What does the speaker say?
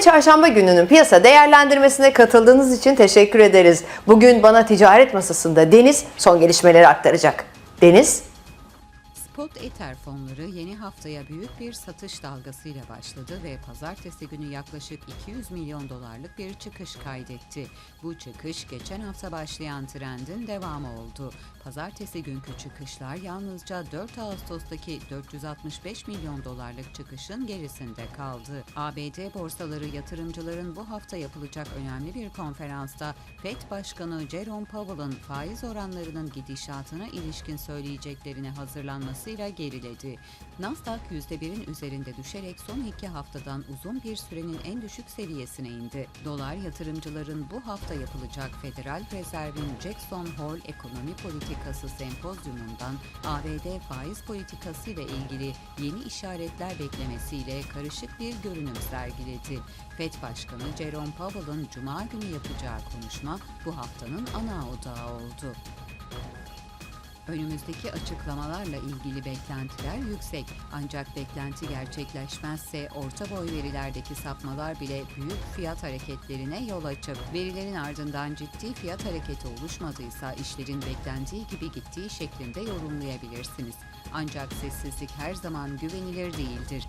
Çarşamba gününün piyasa değerlendirmesine katıldığınız için teşekkür ederiz. Bugün bana ticaret masasında Deniz son gelişmeleri aktaracak. Deniz? Spot Ether fonları yeni haftaya büyük bir satış dalgasıyla başladı ve pazartesi günü yaklaşık 200 milyon dolarlık bir çıkış kaydetti. Bu çıkış geçen hafta başlayan trendin devamı oldu. Pazartesi günkü çıkışlar yalnızca 4 Ağustos'taki 465 milyon dolarlık çıkışın gerisinde kaldı. ABD borsaları yatırımcıların bu hafta yapılacak önemli bir konferansta FED Başkanı Jerome Powell'ın faiz oranlarının gidişatına ilişkin söyleyeceklerine hazırlanmasıyla geriledi. Nasdaq %1'in üzerinde düşerek son iki haftadan uzun bir sürenin en düşük seviyesine indi. Dolar yatırımcıların bu hafta yapılacak Federal Rezerv'in Jackson Hole Ekonomi Politikası Sempozyumundan ABD faiz politikası ile ilgili yeni işaretler beklemesiyle karışık bir görünüm sergiledi. FED Başkanı Jerome Powell'ın Cuma günü yapacağı konuşma bu haftanın ana odağı oldu. Önümüzdeki açıklamalarla ilgili beklentiler yüksek. Ancak beklenti gerçekleşmezse orta boy verilerdeki sapmalar bile büyük fiyat hareketlerine yol açıp verilerin ardından ciddi fiyat hareketi oluşmadıysa işlerin beklendiği gibi gittiği şeklinde yorumlayabilirsiniz. Ancak sessizlik her zaman güvenilir değildir.